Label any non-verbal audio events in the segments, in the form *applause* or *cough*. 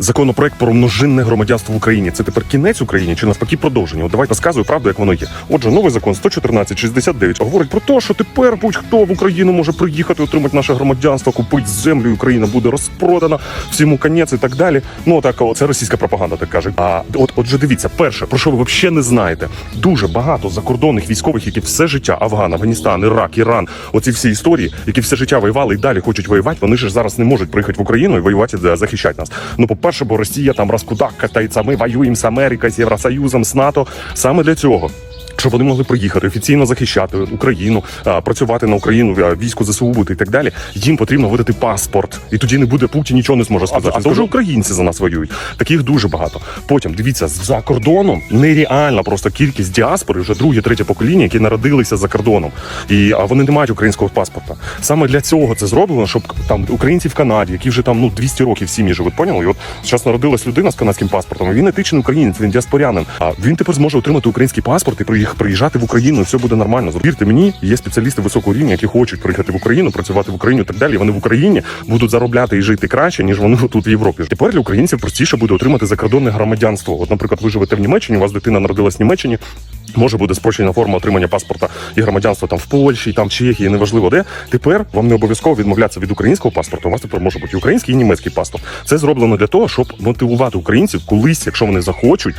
Законопроект про множинне громадянство в Україні. Це тепер кінець Україні чи навпаки продовження? От давайте розказую правду, як воно є. Отже, новий закон 114.69 говорить про те, що тепер будь-хто в Україну може приїхати, отримати наше громадянство, купити землю, Україна буде розпродана, всьому конець і так далі. Ну так, це російська пропаганда, так каже. А от, отже, дивіться, перше, про що ви взагалі не знаєте, дуже багато закордонних військових, які все життя Афган, Афганістан, Ірак, Іран, оці всі історії, які все життя воювали і далі хочуть воювати. Вони ж зараз не можуть приїхати в Україну і воювати да, захищати нас. Ну, по-перше, бо Росія там розкудак катається. Ми воюємо з Америкою, з Євросоюзом, з НАТО. Саме для цього. Щоб вони могли приїхати офіційно захищати Україну, працювати на Україну, а, війську ЗСУ бути і так далі. Їм потрібно видати паспорт, і тоді не буде Путін нічого не зможе сказати. А, то вже українці за нас воюють. Таких дуже багато. Потім дивіться, за кордоном нереальна просто кількість діаспори, вже друге, третє покоління, які народилися за кордоном, і а вони не мають українського паспорта. Саме для цього це зроблено, щоб там українці в Канаді, які вже там ну 200 років сім'ї живуть. Поняли? І от зараз народилась людина з канадським паспортом. і Він етичний українець, він діаспорянин. А він тепер зможе отримати український паспорт і приїх- приїжджати в Україну. Все буде нормально. Вірте мені, є спеціалісти високого рівня, які хочуть приїхати в Україну, працювати в Україну і так далі. Вони в Україні будуть заробляти і жити краще, ніж вони тут в Європі. Тепер для українців простіше буде отримати закордонне громадянство. От, наприклад, ви живете в Німеччині, у вас дитина народилась в Німеччині. Може буде спрощена форма отримання паспорта і громадянства там в Польщі, там Чехії, неважливо де. Тепер вам не обов'язково відмовлятися від українського паспорту. У вас тепер може бути український і німецький паспорт. Це зроблено для того, щоб мотивувати українців колись, якщо вони захочуть,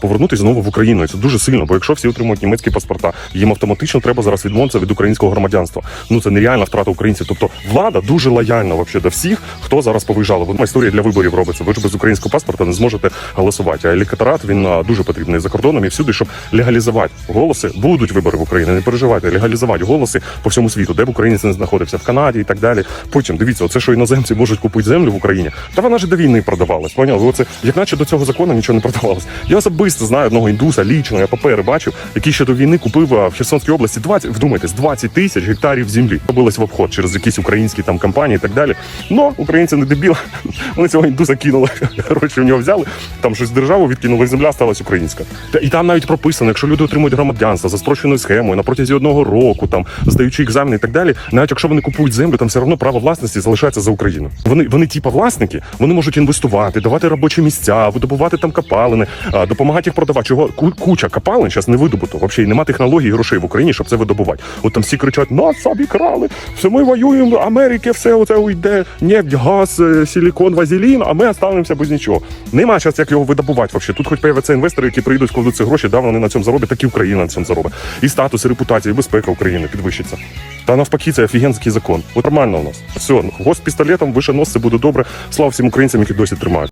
повернутися знову в Україну. І це дуже сильно. Бо якщо всі отримують німецькі паспорта, їм автоматично треба зараз відмовитися від українського громадянства. Ну це нереальна втрата українців. Тобто влада дуже лояльна вообще до всіх, хто зараз повиїжджали. Вона історія для виборів робиться. Ви ж без українського паспорта не зможете голосувати. А електорат він дуже потрібний за кордоном і всюди, щоб легалізувати голоси. Будуть вибори в Україні. Не переживайте, легалізувати голоси по всьому світу, де б українець не знаходився, в Канаді і так далі. Потім дивіться, оце що іноземці можуть купити землю в Україні. Та вона ж до війни продавалась. Поняли? Оце як наче до цього закону нічого не продавалось. Я особисто знаю одного індуса, лічно, я папери бачив, який ще до війни купив в Херсонській області 20, вдумайтесь, 20 тисяч гектарів землі. Робилось в обход через якісь українські там компанії і так далі. Но українці не дебіли. *laughs* Вони цього індуса кинули. *laughs* Гроші в нього взяли. Там щось державу відкинули, земля сталася українська. І там навіть прописано, якщо люди отримують громадянство за спрощеною схемою на протязі одного року, там здаючи екзамени і так далі, навіть якщо вони купують землю, там все одно право власності залишається за Україну. Вони вони, типа власники, вони можуть інвестувати, давати робочі місця, видобувати там копалини, допомагати їх продавати. Чого куча копалин зараз не видобуто. Взагалі нема технологій і грошей в Україні, щоб це видобувати. От там всі кричать: нас собі крали, все ми воюємо, Америки, все оце уйде, нефть, газ, е, силікон, вазелін, а ми останемося без нічого. Нема зараз як його видобувати. Вообще. Тут хоч появляться інвестори, які прийдуть, складуть ці гроші, да, вони на цьому зароблять, так і Україна на цьому заробить. І статус, і репутація, і безпека України підвищиться. Та навпаки, це офігенський закон. От нормально у нас. Все, гост з пістолетом, вище нос, буде добре. Слава всім українцям, які досі тримають.